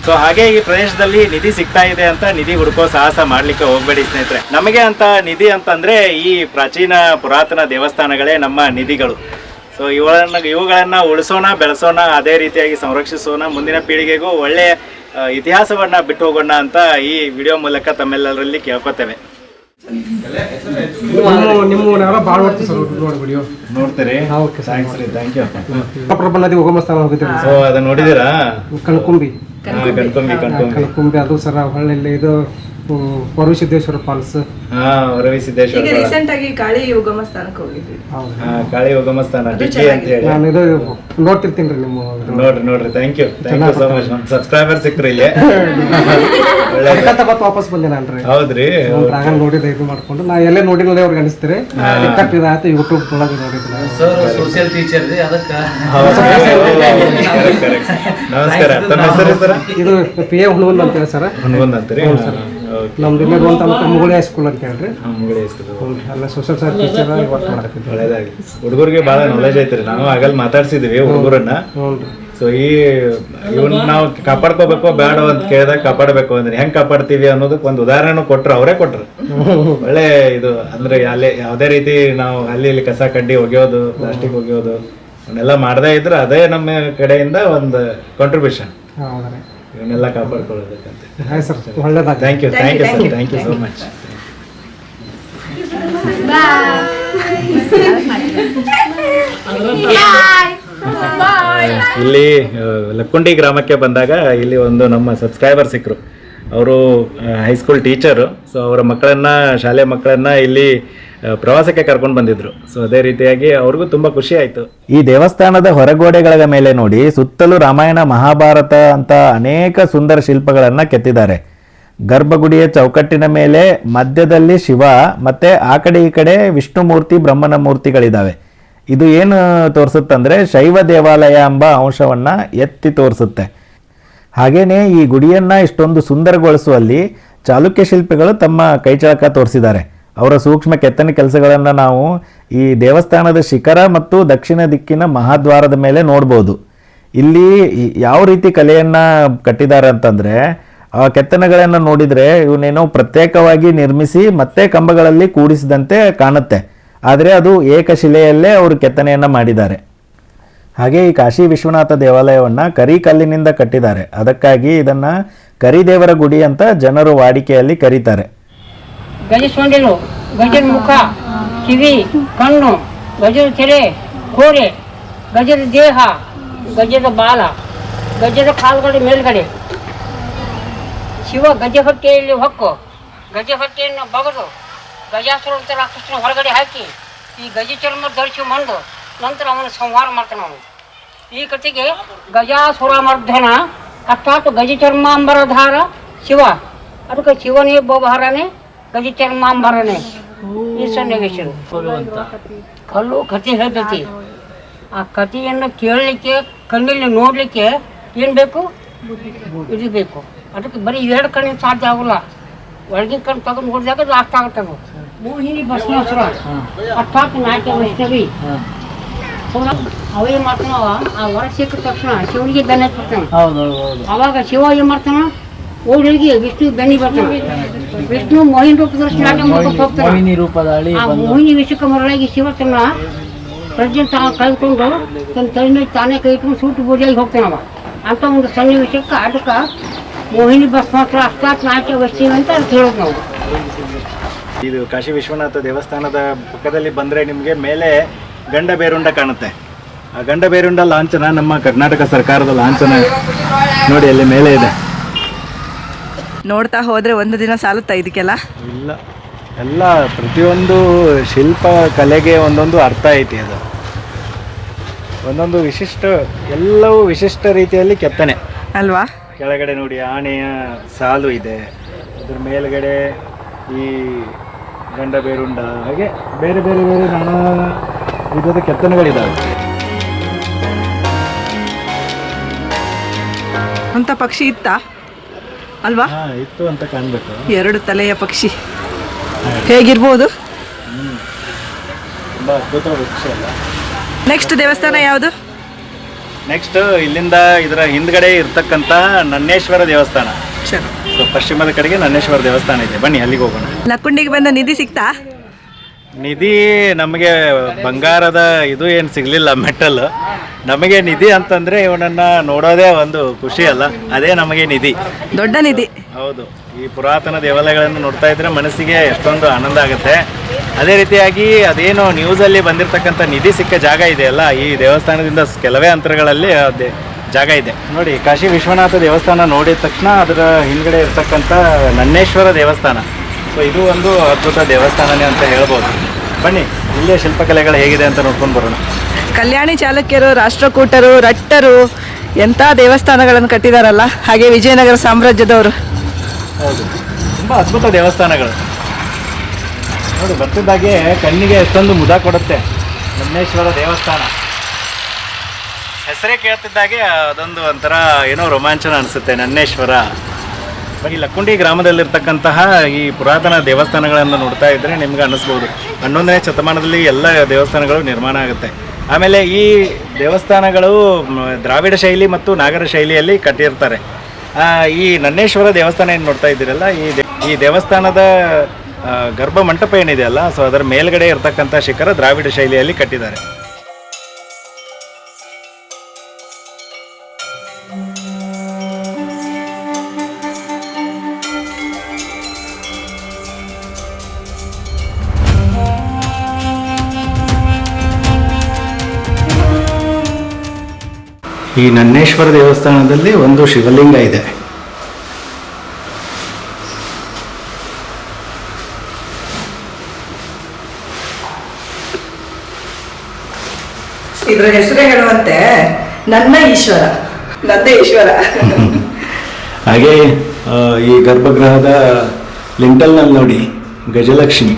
ಸೊ ಹಾಗೆ ಈ ಪ್ರದೇಶದಲ್ಲಿ ನಿಧಿ ಸಿಗ್ತಾ ಇದೆ ಅಂತ ನಿಧಿ ಹುಡುಕೋ ಸಾಹಸ ಮಾಡ್ಲಿಕ್ಕೆ ಹೋಗ್ಬೇಡಿ ಸ್ನೇಹಿತರೆ. ನಮಗೆ ಅಂತ ನಿಧಿ ಅಂತಂದ್ರೆ ಈ ಪ್ರಾಚೀನ ಪುರಾತನ ದೇವಸ್ಥಾನಗಳೇ ನಮ್ಮ ನಿಧಿಗಳು. ಸೊ ಇವುಗಳನ್ನ ಇವುಗಳನ್ನ ಉಳಿಸೋಣ ಬೆಳೆಸೋಣ ಅದೇ ರೀತಿಯಾಗಿ ಸಂರಕ್ಷಿಸೋಣ ಮುಂದಿನ ಪೀಳಿಗೆಗೂ ಒಳ್ಳೆಯ ಇತಿಹಾಸವನ್ನ ಬಿಟ್ಟು ಹೋಗೋಣ ಅಂತ ಈ ವಿಡಿಯೋ ಮೂಲಕ ತಮ್ಮೆಲ್ಲರಲ್ಲಿ ಕೇಳ್ಕೊತೇವೆ. ನೋಡ್ತೀರಿ? ಓಕೆ ಥ್ಯಾಂಕ್ ಯು ಪ್ರಬಲ ಸ್ಥಾನ ಹೋಗಿದ್ದೀರಿ? ಸೊ ಅದನ್ನ ನೋಡಿದಿರಾ ಕಣ್ಕುಂಬಿ. ಕಣ್ಕೊಂಬಿ. ಕಣ್ಕುಂಬಿ ಅದು ಸರ ಹೊಳ್ಳಿ ಇದು ಪರಮಸಿದ್ದೇಶ್ವರ ಫಾಲ್ಸ್. ಹಾ ರವಿಸಿದ್ದೇಶ್ವರ ಈಗ ರೀಸೆಂಟ್ ಆಗಿ ಕಾಳಿ ಉಗಮ ಸ್ಥಾನಕ್ಕೆ ಹೋಗಿದ್ವಿ. ಹೌದು. ಹಾ, ಕಾಳಿ ಉಗಮ ಸ್ಥಾನ ಡಿಗ್ರಿ ಅಂತ ಹೇಳಿ. ನಾನು ಇದು ನೋಡ್ತಿರ್ತೀನಿ ರೀ ನಿಮ್ಮ ಇದು. ನೋಡ್ರಿ ನೋಡ್ರಿ. Thank you thank you so much ನಮ್ ಸಬ್ಸ್ಕ್ರೈಬರ್ ಸಿಕ್ಕ್ರಿ ಇಲ್ಲಿ. ಒಳ್ಳೆ ವಾಪಸ್ ಬಂದೆ ನಾನು ರೀ. ಹೌದ್ರಿ ಆಗ ನೋಡಿದ ಇದು ಮಾಡ್ಕೊಂಡು. ನಾ ಎಲ್ಲೇ ನೋಡಿಲ್ಲ ಅವ್ರಿಗೆ ಅನಿಸ್ತೀರಿ ಟಿಕೆಟ್ ಇದಾಯ್ತು ಯೂಟ್ಯೂಬ್ ಒಳಗೆ ನೋಡಿದ್ದೆ ಸರ್ ಸೋಷಿಯಲ್ ಟೀಚರ್ ರೀ ಅದಕ್ಕೆ? <laughs> Correct, correct. ನಮಸ್ಕಾರ. ತಮ್ಮ ಹೆಸರು ಸರ್? ಇದು ಪಿ ಎ ಹುಣವನ್ ಅಂತ ಹೇಳಿ ಸರ್. ಹನುಮಂತ್ ಅಂತೀರಿ ನಮ್ದು ಇಲ್ಲೇ ಒಂದು ತಾಲೂಕು ಮುಗುಳಿ ಹೈಸ್ಕೂಲ್ ಅಂತ ಹೇಳ್ರಿ. ಎಲ್ಲ ಸೋಷಿಯಲ್ ಸರ್ವಿಸ್ ಟೀಚರ್ ವರ್ಕ್ ಒಳ್ಳೇದಾಗಿ ಹುಡುಗರಿಗೆ ಬಹಳ ನಾಲೆಜ್ ಐತ್ರಿ. ನಾವು ಆಗಲ್ ಮಾತಾಡ್ಸಿದ್ವಿ ಹುಡುಗರನ್ನ ಸೊ ಈ ಇವನ್ ನಾವು ಕಾಪಾಡ್ಕೋಬೇಕು ಬೇಡ ಅಂತ ಕೇಳಿದಾಗ ಕಾಪಾಡಬೇಕು ಅಂದ್ರೆ. ಹೆಂಗ್ ಕಾಪಾಡ್ತೀವಿ ಅನ್ನೋದಕ್ಕೆ ಒಂದು ಉದಾಹರಣೆ ಕೊಟ್ರು ಅವರೇ ಕೊಟ್ರು. ಒಳ್ಳೆ ಇದು ಅಂದ್ರೆ ಅಲ್ಲಿ ಯಾವುದೇ ರೀತಿ ನಾವು ಅಲ್ಲಿ ಇಲ್ಲಿ ಕಸ ಕಡ್ಡಿ ಒಗೆಯೋದು ಪ್ಲಾಸ್ಟಿಕ್ ಒಗೆಯೋದು ಅವನ್ನೆಲ್ಲ ಮಾಡದೇ ಇದ್ರೆ ಅದೇ ನಮ್ಮ ಕಡೆಯಿಂದ ಒಂದು ಕಾಂಟ್ರಿಬ್ಯೂಷನ್ ಇವನ್ನೆಲ್ಲ ಕಾಪಾಡ್ಕೊಳ್ಳೋದಕ್ಕಂತ. Hi sir ಒಳ್ಳೇದಾಗ thank you thank you sir thank you so much ಇಲ್ಲಿ ಲಕ್ಕುಂಡಿ ಗ್ರಾಮಕ್ಕೆ ಬಂದಾಗ ಇಲ್ಲಿ ಒಂದು ನಮ್ಮ ಸಬ್ಸ್ಕ್ರೈಬರ್ ಸಿಕ್ಕರು ಅವರು ಹೈಸ್ಕೂಲ್ ಟೀಚರು ಸೊ ಅವರ ಮಕ್ಕಳನ್ನ ಶಾಲೆ ಮಕ್ಕಳನ್ನ ಇಲ್ಲಿ ಪ್ರವಾಸಕ್ಕೆ ಕರ್ಕೊಂಡು ಬಂದಿದ್ರು. ಸೊ ಅದೇ ರೀತಿಯಾಗಿ ಅವ್ರಿಗೂ ತುಂಬ ಖುಷಿ ಆಯಿತು. ಈ ದೇವಸ್ಥಾನದ ಹೊರಗೋಡೆಗಳ ಮೇಲೆ ನೋಡಿ ಸುತ್ತಲೂ ರಾಮಾಯಣ, ಮಹಾಭಾರತ ಅಂತ ಅನೇಕ ಸುಂದರ ಶಿಲ್ಪಗಳನ್ನು ಕೆತ್ತಿದ್ದಾರೆ. ಗರ್ಭಗುಡಿಯ ಚೌಕಟ್ಟಿನ ಮೇಲೆ ಮಧ್ಯದಲ್ಲಿ ಶಿವ ಮತ್ತೆ ಆ ಕಡೆ ಈ ಕಡೆ ವಿಷ್ಣು ಮೂರ್ತಿ, ಬ್ರಹ್ಮನ ಮೂರ್ತಿಗಳಿದ್ದಾವೆ ಇದು ಏನು ತೋರಿಸುತ್ತಂದ್ರೆ ಶೈವ ದೇವಾಲಯ ಎಂಬ ಅಂಶವನ್ನು ಎತ್ತಿ ತೋರಿಸುತ್ತೆ. ಹಾಗೆಯೇ ಈ ಗುಡಿಯನ್ನು ಇಷ್ಟೊಂದು ಸುಂದರಗೊಳಿಸುವಲ್ಲಿ ಚಾಲುಕ್ಯ ಶಿಲ್ಪಿಗಳು ತಮ್ಮ ಕೈಚಳಕ ತೋರಿಸಿದ್ದಾರೆ. ಅವರ ಸೂಕ್ಷ್ಮ ಕೆತ್ತನೆ ಕೆಲಸಗಳನ್ನು ನಾವು ಈ ದೇವಸ್ಥಾನದ ಶಿಖರ ಮತ್ತು ದಕ್ಷಿಣ ದಿಕ್ಕಿನ ಮಹಾದ್ವಾರದ ಮೇಲೆ ನೋಡ್ಬೋದು. ಇಲ್ಲಿ ಯಾವ ರೀತಿ ಕಲೆಯನ್ನು ಕಟ್ಟಿದ್ದಾರೆ ಅಂತಂದರೆ, ಆ ಕೆತ್ತನೆಗಳನ್ನು ನೋಡಿದರೆ ಇವನೇನೋ ಪ್ರತ್ಯೇಕವಾಗಿ ನಿರ್ಮಿಸಿ ಮತ್ತೆ ಕಂಬಗಳಲ್ಲಿ ಕೂಡಿಸಿದಂತೆ ಕಾಣುತ್ತೆ. ಆದರೆ ಅದು ಏಕಶಿಲೆಯಲ್ಲೇ ಅವರು ಕೆತ್ತನೆಯನ್ನು ಮಾಡಿದ್ದಾರೆ. ಹಾಗೆ ಈ ಕಾಶಿ ವಿಶ್ವನಾಥ ದೇವಾಲಯವನ್ನು ಕರಿ ಕಲ್ಲಿನಿಂದ ಕಟ್ಟಿದ್ದಾರೆ. ಅದಕ್ಕಾಗಿ ಇದನ್ನು ಕರಿದೇವರ ಗುಡಿ ಅಂತ ಜನರು ವಾಡಿಕೆಯಲ್ಲಿ ಕರೀತಾರೆ. ಗಜ ಸೊಂಡಿಲು ಗಜದ ಮುಖ ಕಿವಿ, ಕಣ್ಣು, ಗಜದ ತೆರೆ, ಕೋರೆ, ಗಜದ ದೇಹ, ಗಜದ ಬಾಲ, ಗಜದ ಕಾಲುಗಳ ಮೇಲ್ಗಡೆ. ಶಿವ ಗಜಹೊಟ್ಟೆಯಲ್ಲಿ ಹೊಕ್ಕು, ಗಜಹೊಟ್ಟೆಯನ್ನು ಬಗದು ಗಜಾಸುರಂತ ರಾಕ್ಷಸನ ಹೊರಗಡೆ ಹಾಕಿ, ಈ ಗಜ ಚರ್ಮ ಧರಿಸಿ ಮಂದು ನಂತರ ಅವನು ಸಂಹಾರ ಮಾಡ್ತಾನೆ ಅವನು. ಈ ಕಥೆಗೆ ಗಜಾಸುರ ಮರ್ಧನ ಅರ್ಥಾತ್ ಗಜ ಚರ್ಮಾಂಬರಧಾರ ಶಿವ. ಅದಕ್ಕೆ ಶಿವನೇ ಬೋಬಹರನೇ ಗಜ ಚರ್ಮಾಂಬರನೇ ಈ ಅಂತ ಕಲ್ಲು ಕಥೆ ಹೇಳ್ತೈತಿ ಆ ಕಥೆಯನ್ನು ಕೇಳಲಿಕ್ಕೆ ಕಣ್ಣಲ್ಲಿ ನೋಡಲಿಕ್ಕೆ ಏನು ಬೇಕು ಇದು ಬೇಕು ಅದಕ್ಕೆ ಬರೀ ಎರಡು ಕಣ್ಣಿನ ಸಾಧ್ಯ ಆಗೋಲ್ಲ ಒಳಗಿನ ಕಣ್ಣು ತಗೊಂಡು ನೋಡಿದಾಗ ಅದು ಅರ್ಥ ಆಗುತ್ತೆ ಅದು ಮೋಹಿನಿ ಬಸವೇಶ್ವರ ಅರ್ಥಾತ್ ನಾಟ್ಯ ವೈಷ್ಣವಿ ಅವೇ ಮಾಡ್ತಾನವ ಆ ವರ ಸಿಕ್ಕ ತಕ್ಷಣ ಶಿವನಿಗೆ ಬೆನ್ನೆ ಹೌದು ಅವಾಗ ಶಿವ ಏನ್ ಮಾಡ್ತಾನ ಓಡಿ ವಿಷ್ಣು ಬೆನ್ನಿ ಬರ್ತಾನೆ ವಿಷ್ಣು ಮೋಹಿನಿ ರೂಪದಲ್ಲಿ ನಾಟ್ಯ ಮಾಡ್ಕೊಂಡು ಹೋಗ್ತಾನೆ. ಮೋಹಿನಿ ರೂಪದಲ್ಲಿ ಆ ಮೋಹಿನಿ ವಿಷಕ ಮರಳಾಗಿ ಶಿವತನ ಪ್ರಜ್ಞೆ ತಾ ಕಳೆದುಕೊಂಡು ತನ್ನ ತಲೆ ತಾನೇ ಕೈ ಇಟ್ಕೊಂಡು ಸೂಟು ಬೂದಿಯಾಗಿ ಹೋಗ್ತಾನವ ಅಂತ ಒಂದು ಸನ್ನಿವೇಶಕ್ಕೆ ಅದಕ್ಕೆ ಮೋಹಿನಿ ಭಸ್ಮಾಸುರ ಅಷ್ಟಾತ್ ನಾಟ್ಯ ವಸ್ತೀವಿ ಅಂತ ಅಂತ ಹೇಳೋದು ನಾವು. ಇದು ಕಾಶಿ ವಿಶ್ವನಾಥ ದೇವಸ್ಥಾನದ ಪಕ್ಕದಲ್ಲಿ ಬಂದ್ರೆ ನಿಮಗೆ ಮೇಲೆ ಗಂಡ ಬೇರುಂಡ ಕಾಣುತ್ತೆ. ಆ ಗಂಡ ಬೇರುಂಡ ಲಾಂಛನ ನಮ್ಮ ಕರ್ನಾಟಕ ಸರ್ಕಾರದ ಲಾಂಛನ ನೋಡಿ ಅಲ್ಲಿ ಮೇಲೆ ಇದೆ. ನೋಡ್ತಾ ಹೋದ್ರೆ ಒಂದು ದಿನ ಸಾಲುತ್ತಾ ಇದಕ್ಕೆಲ್ಲ? ಇಲ್ಲ. ಎಲ್ಲ ಪ್ರತಿಯೊಂದು ಶಿಲ್ಪ ಕಲೆಗೆ ಒಂದೊಂದು ಅರ್ಥ ಐತಿ ಅದು. ಒಂದೊಂದು ವಿಶಿಷ್ಟ ಎಲ್ಲವೂ ವಿಶಿಷ್ಟ ರೀತಿಯಲ್ಲಿ ಕೆತ್ತನೆ. ಅಲ್ವಾ? ಕೆಳಗಡೆ ನೋಡಿ ಆನೆಯ ಸಾಲು ಇದೆ. ಅದ್ರ ಮೇಲ್ಗಡೆ ಈ ಗಂಡ ಬೇರುಂಡ ಹಾಗೆ ಬೇರೆ ಬೇರೆ ಬೇರೆ ನಾನಾ ವಿಧದ ಕೆತ್ತನೆಗಳಿದ್ದಾವೆ ಅಂತ ಪಕ್ಷಿ ಇತ್ತ? ಅಲ್ವಾ? ಇತ್ತು ಅಂತ ಕಾಣಬೇಕು. ಎರಡು ತಲೆಯ ಪಕ್ಷಿ. ಹೇಗಿರ್ಬೋದು? ತುಂಬಾ ಅದ್ಭುತ ವೃಕ್ಷ ಅಲ್ಲ ನೆಕ್ಸ್ಟ್ ದೇವಸ್ಥಾನ ಯಾವುದು? ನೆಕ್ಸ್ಟ್ ಇಲ್ಲಿಂದ ಇದರ ಹಿಂದ್ಗಡೆ ಇರ್ತಕ್ಕಂಥ ನನ್ನೇಶ್ವರ ದೇವಸ್ಥಾನ. ಸೊ ಪಶ್ಚಿಮದ ಕಡೆಗೆ ನನ್ನೇಶ್ವರ ದೇವಸ್ಥಾನ ಇದೆ. ಬನ್ನಿ ಅಲ್ಲಿಗೆ ಹೋಗೋಣ. ಲಕ್ಕುಂಡಿಗೆ ಬಂದ ನಿಧಿ ಸಿಕ್ತಾ ನಿಧಿ ನಮಗೆ ಬಂಗಾರದ ಇದು ಏನು ಸಿಗಲಿಲ್ಲ ಮೆಟಲ್. ನಮಗೆ ನಿಧಿ ಅಂತಂದ್ರೆ ಇವನನ್ನ ನೋಡೋದೇ ಒಂದು ಖುಷಿ ಅಲ್ಲ ಅದೇ ನಮಗೆ ನಿಧಿ. ದೊಡ್ಡ ನಿಧಿ. ಹೌದು. ಈ ಪುರಾತನ ದೇವಾಲಯಗಳನ್ನು ನೋಡ್ತಾ ಇದ್ರೆ ಮನಸ್ಸಿಗೆ ಎಷ್ಟೊಂದು ಆನಂದ ಆಗುತ್ತೆ. ಅದೇ ರೀತಿಯಾಗಿ ಅದೇನು ನ್ಯೂಸಲ್ಲಿ ಬಂದಿರತಕ್ಕಂಥ ನಿಧಿ ಸಿಕ್ಕ ಜಾಗ ಇದೆಯಲ್ಲ ಈ ದೇವಸ್ಥಾನದಿಂದ ಕೆಲವೇ ಅಂತರಗಳಲ್ಲಿ ಅದೇ ಜಾಗ ಇದೆ. ನೋಡಿ ಕಾಶಿ ವಿಶ್ವನಾಥ ದೇವಸ್ಥಾನ ನೋಡಿದ ತಕ್ಷಣ ಅದರ ಹಿಂದ್ಗಡೆ ಇರ್ತಕ್ಕಂಥ ನನ್ನೇಶ್ವರ ದೇವಸ್ಥಾನ. ಸೊ ಇದು ಒಂದು ಅದ್ಭುತ ದೇವಸ್ಥಾನನೇ ಅಂತ ಹೇಳ್ಬೋದು. ಬನ್ನಿ ಇಲ್ಲಿಯ ಶಿಲ್ಪಕಲೆಗಳು ಹೇಗಿದೆ ಅಂತ ನೋಡ್ಕೊಂಡು ಬರೋಣ. ಕಲ್ಯಾಣಿ ಚಾಲುಕ್ಯರು ರಾಷ್ಟ್ರಕೂಟರು ರಟ್ಟರು ಎಂಥ ದೇವಸ್ಥಾನಗಳನ್ನು ಕಟ್ಟಿದಾರಲ್ಲ? ಹಾಗೆ ವಿಜಯನಗರ ಸಾಮ್ರಾಜ್ಯದವರು. ಹೌದು. ತುಂಬ ಅದ್ಭುತ ದೇವಸ್ಥಾನಗಳು. ನೋಡಿ ಬರ್ತಿದ್ದಾಗೆ ಕಣ್ಣಿಗೆ ಎಷ್ಟೊಂದು ಮುದ ಕೊಡುತ್ತೆ. ನನ್ನೇಶ್ವರ ದೇವಸ್ಥಾನ. ಹೆಸರೇ ಕೇಳ್ತಿದ್ದಾಗೆ ಅದೊಂದು ಒಂಥರ ಏನೋ ರೋಮಾಂಚನ ಅನಿಸುತ್ತೆ ನನ್ನೇಶ್ವರ. ಈ ಲಕ್ಕುಂಡಿ ಗ್ರಾಮದಲ್ಲಿರ್ತಕ್ಕಂತಹ ಈ ಪುರಾತನ ದೇವಸ್ಥಾನಗಳನ್ನು ನೋಡ್ತಾ ಇದ್ದರೆ ನಿಮ್ಗೆ ಅನ್ನಿಸ್ಬೋದು. ಹನ್ನೊಂದನೇ ಶತಮಾನದಲ್ಲಿ ಎಲ್ಲ ದೇವಸ್ಥಾನಗಳು ನಿರ್ಮಾಣ ಆಗುತ್ತೆ. ಆಮೇಲೆ ಈ ದೇವಸ್ಥಾನಗಳು ದ್ರಾವಿಡ ಶೈಲಿ ಮತ್ತು ನಾಗರ ಶೈಲಿಯಲ್ಲಿ ಕಟ್ಟಿರ್ತಾರೆ. ಈ ನನ್ನೇಶ್ವರ ದೇವಸ್ಥಾನ ಏನು ನೋಡ್ತಾ ಇದ್ದೀರಲ್ಲ, ಈ ಈ ದೇವಸ್ಥಾನದ ಗರ್ಭ ಮಂಟಪ ಏನಿದೆಯಲ್ಲ ಸೊ ಅದರ ಮೇಲ್ಗಡೆ ಇರತಕ್ಕಂಥ ಶಿಖರ ದ್ರಾವಿಡ ಶೈಲಿಯಲ್ಲಿ ಕಟ್ಟಿದ್ದಾರೆ. ಈ ನನ್ನೇಶ್ವರ ದೇವಸ್ಥಾನದಲ್ಲಿ ಒಂದು ಶಿವಲಿಂಗ ಇದೆ. ಇದ್ರ ಹೆಸರೇ ಹೇಳುವಂತೆ ನನ್ನ ಈಶ್ವರ. ನಂದೇ ಈಶ್ವರ. ಹಾಗೆ ಈ ಗರ್ಭಗೃಹದ ಲಿಂಟಲ್ನಲ್ಲಿ ನೋಡಿ ಗಜಲಕ್ಷ್ಮಿ.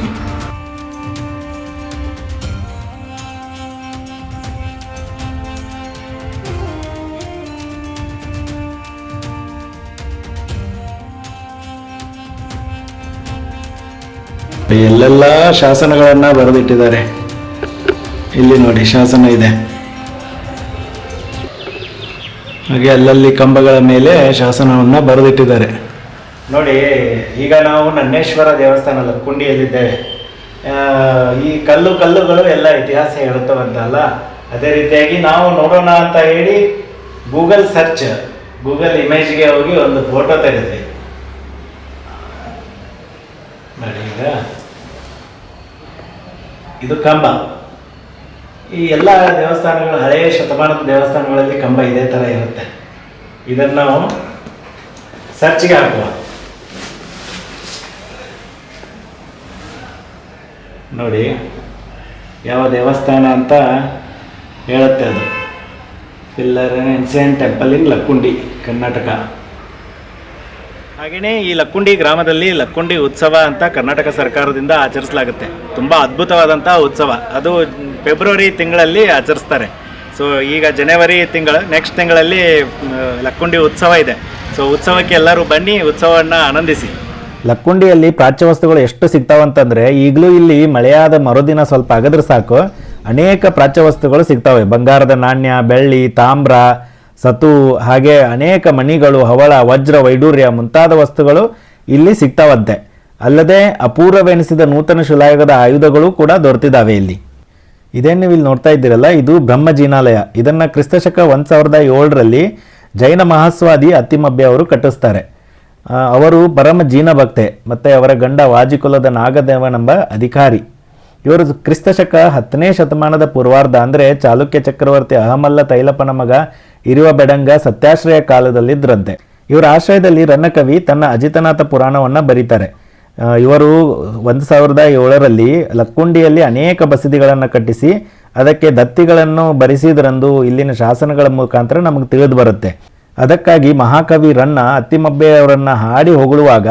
ಎಲ್ಲೆಲ್ಲ ಶಾಸನಗಳನ್ನು ಬರೆದಿಟ್ಟಿದ್ದಾರೆ. ಇಲ್ಲಿ ನೋಡಿ, ಶಾಸನ ಇದೆ. ಹಾಗೆ ಅಲ್ಲಲ್ಲಿ ಕಂಬಗಳ ಮೇಲೆ ಶಾಸನವನ್ನು ಬರೆದಿಟ್ಟಿದ್ದಾರೆ. ನೋಡಿ, ಈಗ ನಾವು ನನ್ನೇಶ್ವರ ದೇವಸ್ಥಾನದ ಕುಂಡಿಯಲ್ಲಿದ್ದೇವೆ. ಈ ಕಲ್ಲು ಕಲ್ಲುಗಳು ಎಲ್ಲ ಇತಿಹಾಸ ಹೇಳುತ್ತವಂತಲ್ಲ, ಅದೇ ರೀತಿಯಾಗಿ ನಾವು ನೋಡೋಣ ಅಂತ ಹೇಳಿ ಗೂಗಲ್ ಸರ್ಚ್, ಗೂಗಲ್ ಇಮೇಜ್ಗೆ ಹೋಗಿ ಒಂದು ಫೋಟೋ ತೆಗೆದ್ವಿ. ನೋಡಿ ಈಗ. ಇದು ಕಂಬ. ಈ ಎಲ್ಲ ದೇವಸ್ಥಾನಗಳು ಹಳೆಯ ಶತಮಾನದ ದೇವಸ್ಥಾನಗಳಲ್ಲಿ ಕಂಬ ಇದೇ ಥರ ಇರುತ್ತೆ. ಇದನ್ನು ನಾವು ಸರ್ಚ್ಗೆ ಹಾಕುವ. ನೋಡಿ, ಯಾವ ದೇವಸ್ಥಾನ ಅಂತ ಹೇಳುತ್ತೆ ಅದು. Pillar ancient temple in Lakkundi, Karnataka. ಹಾಗೆಯೇ ಈ ಲಕ್ಕುಂಡಿ ಗ್ರಾಮದಲ್ಲಿ ಲಕ್ಕುಂಡಿ ಉತ್ಸವ ಅಂತ ಕರ್ನಾಟಕ ಸರ್ಕಾರದಿಂದ ಆಚರಿಸಲಾಗುತ್ತೆ. ತುಂಬ ಅದ್ಭುತವಾದಂಥ ಉತ್ಸವ. ಅದು ಫೆಬ್ರವರಿ ತಿಂಗಳಲ್ಲಿ ಆಚರಿಸ್ತಾರೆ. ಸೊ ಈಗ ಜನವರಿ ತಿಂಗಳು ನೆಕ್ಸ್ಟ್ ತಿಂಗಳಲ್ಲಿ ಲಕ್ಕುಂಡಿ ಉತ್ಸವ ಇದೆ. ಸೊ ಉತ್ಸವಕ್ಕೆ ಎಲ್ಲರೂ ಬನ್ನಿ, ಉತ್ಸವವನ್ನು ಆನಂದಿಸಿ. ಲಕ್ಕುಂಡಿಯಲ್ಲಿ ಪ್ರಾಚ್ಯ ವಸ್ತುಗಳು ಎಷ್ಟು ಸಿಗ್ತಾವಂತಂದರೆ ಈಗಲೂ ಇಲ್ಲಿ ಮಳೆಯಾದ ಮರುದಿನ ಸ್ವಲ್ಪ ಅಗದ್ರೆ ಸಾಕು. ಅನೇಕ ಪ್ರಾಚ್ಯ ವಸ್ತುಗಳು ಸಿಗ್ತವೆ. ಬಂಗಾರದ ನಾಣ್ಯ, ಬೆಳ್ಳಿ, ತಾಮ್ರ ಸತು ಹಾಗೆ ಅನೇಕ ಮಣಿಗಳು, ಹವಳ, ವಜ್ರ, ವೈಡೂರ್ಯ ಮುಂತಾದ ವಸ್ತುಗಳು ಇಲ್ಲಿ ಸಿಗ್ತಾವಂತೆ. ಅಲ್ಲದೆ ಅಪೂರ್ವವೆನಿಸಿದ ನೂತನ ಶಿಲಾಯುಗದ ಆಯುಧಗಳು ಕೂಡ ದೊರೆತಿದ್ದಾವೆ ಇಲ್ಲಿ. ಇದೇನು ನೀವು ಇಲ್ಲಿ ನೋಡ್ತಾ ಇದ್ದೀರಲ್ಲ, ಇದು ಬ್ರಹ್ಮ ಜಿನಾಲಯ ಇದನ್ನ ಕ್ರಿಸ್ತಶಕ ಒಂದು ಸಾವಿರದ ಏಳರಲ್ಲಿ ಜೈನ ಮಹಾಸ್ವಾದಿ ಅತಿಮಬ್ಬೆ ಅವರು ಕಟ್ಟಿಸ್ತಾರೆ. ಅವರು ಪರಮ ಜೀನ ಭಕ್ತೆ ಮತ್ತು ಅವರ ಗಂಡ ವಾಜಿಕುಲದ ನಾಗದೇವನೆಂಬ ಅಧಿಕಾರಿ. ಇವರು ಕ್ರಿಸ್ತಶಕ ಹತ್ತನೇ ಶತಮಾನದ ಪೂರ್ವಾರ್ಧ, ಅಂದರೆ ಚಾಲುಕ್ಯ ಚಕ್ರವರ್ತಿ ಅಹಮಲ್ಲ ತೈಲಪ್ಪನ ಮಗ ಇರುವ ಬೆಡಂಗ ಸತ್ಯಾಶ್ರಯ ಕಾಲದಲ್ಲಿದ್ದರಂತೆ ಇವರ ಆಶ್ರಯದಲ್ಲಿ ರನ್ನಕವಿ ತನ್ನ ಅಜಿತನಾಥ ಪುರಾಣವನ್ನು ಬರೀತಾರೆ. ಇವರು ಒಂದು ಸಾವಿರದ ಏಳರಲ್ಲಿ ಲಕ್ಕುಂಡಿಯಲ್ಲಿ ಅನೇಕ ಬಸದಿಗಳನ್ನು ಕಟ್ಟಿಸಿ ಅದಕ್ಕೆ ದತ್ತಿಗಳನ್ನು ಬರೆಸಿದ್ರಂದು ಇಲ್ಲಿನ ಶಾಸನಗಳ ಮುಖಾಂತರ ನಮಗೆ ತಿಳಿದು ಬರುತ್ತೆ. ಅದಕ್ಕಾಗಿ ಮಹಾಕವಿ ರನ್ನ ಅತ್ತಿಮಬ್ಬೆಯವರನ್ನು ಹಾಡಿ ಹೊಗಳುವಾಗ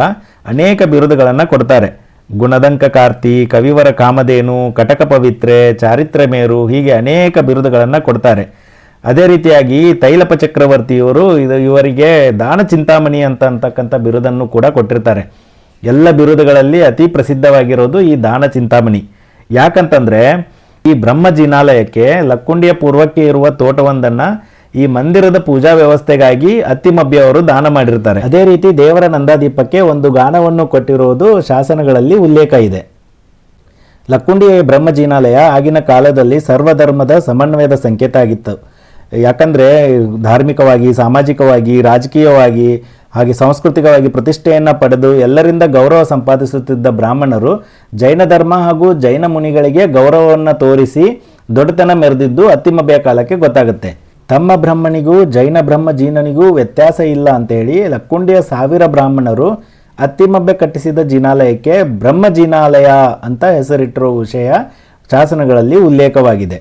ಅನೇಕ ಬಿರುದುಗಳನ್ನು ಕೊಡ್ತಾರೆ. ಗುಣದಂಕ ಕಾರ್ತಿ, ಕವಿವರ ಕಾಮಧೇನು, ಕಟಕ ಪವಿತ್ರೆ, ಚಾರಿತ್ರ ಮೇರು ಹೀಗೆ ಅನೇಕ ಬಿರುದುಗಳನ್ನು ಕೊಡ್ತಾರೆ. ಅದೇ ರೀತಿಯಾಗಿ ತೈಲಪ ಚಕ್ರವರ್ತಿಯವರು ಇದು ಇವರಿಗೆ ದಾನ ಚಿಂತಾಮಣಿ ಅಂತ ಅಂತಕ್ಕಂಥ ಬಿರುದನ್ನು ಕೂಡ ಕೊಟ್ಟಿರ್ತಾರೆ. ಎಲ್ಲ ಬಿರುದುಗಳಲ್ಲಿ ಅತಿ ಪ್ರಸಿದ್ಧವಾಗಿರೋದು ಈ ದಾನ ಚಿಂತಾಮಣಿ. ಯಾಕಂತಂದ್ರೆ ಈ ಬ್ರಹ್ಮ ಜಿನಾಲಯಕ್ಕೆ ಲಕ್ಕುಂಡಿಯ ಪೂರ್ವಕ್ಕೆ ಇರುವ ತೋಟವೊಂದನ್ನು ಈ ಮಂದಿರದ ಪೂಜಾ ವ್ಯವಸ್ಥೆಗಾಗಿ ಅತ್ತಿಮಬ್ಬಿಯವರು ದಾನ ಮಾಡಿರ್ತಾರೆ. ಅದೇ ರೀತಿ ದೇವರ ನಂದಾದೀಪಕ್ಕೆ ಒಂದು ಗಾನವನ್ನು ಕೊಟ್ಟಿರುವುದು ಶಾಸನಗಳಲ್ಲಿ ಉಲ್ಲೇಖ ಇದೆ. ಲಕ್ಕುಂಡಿಯ ಬ್ರಹ್ಮ ಜೀನಾಲಯ ಆಗಿನ ಕಾಲದಲ್ಲಿ ಸರ್ವಧರ್ಮದ ಸಮನ್ವಯದ ಸಂಕೇತ ಆಗಿತ್ತು. ಯಾಕಂದರೆ ಧಾರ್ಮಿಕವಾಗಿ, ಸಾಮಾಜಿಕವಾಗಿ, ರಾಜಕೀಯವಾಗಿ, ಹಾಗೆ ಸಾಂಸ್ಕೃತಿಕವಾಗಿ ಪ್ರತಿಷ್ಠೆಯನ್ನು ಪಡೆದು ಎಲ್ಲರಿಂದ ಗೌರವ ಸಂಪಾದಿಸುತ್ತಿದ್ದ ಬ್ರಾಹ್ಮಣರು ಜೈನ ಧರ್ಮ ಹಾಗೂ ಜೈನ ಮುನಿಗಳಿಗೆ ಗೌರವವನ್ನು ತೋರಿಸಿ ದೊಡ್ಡತನ ಮೆರೆದಿದ್ದು ಅತ್ತಿಮಬ್ಬೆಯ ಕಾಲಕ್ಕೆ ಗೊತ್ತಾಗುತ್ತೆ. ತಮ್ಮ ಬ್ರಹ್ಮನಿಗೂ ಜೈನ ಬ್ರಹ್ಮ ಜೀನನಿಗೂ ವ್ಯತ್ಯಾಸ ಇಲ್ಲ ಅಂತೇಳಿ ಲಕ್ಕುಂಡಿಯ ಸಾವಿರ ಬ್ರಾಹ್ಮಣರು ಅತ್ತಿಮಬ್ಬೆ ಕಟ್ಟಿಸಿದ ಜಿನಾಲಯಕ್ಕೆ ಬ್ರಹ್ಮ ಜಿನಾಲಯ ಅಂತ ಹೆಸರಿಟ್ಟಿರುವ ವಿಷಯ ಶಾಸನಗಳಲ್ಲಿ ಉಲ್ಲೇಖವಾಗಿದೆ.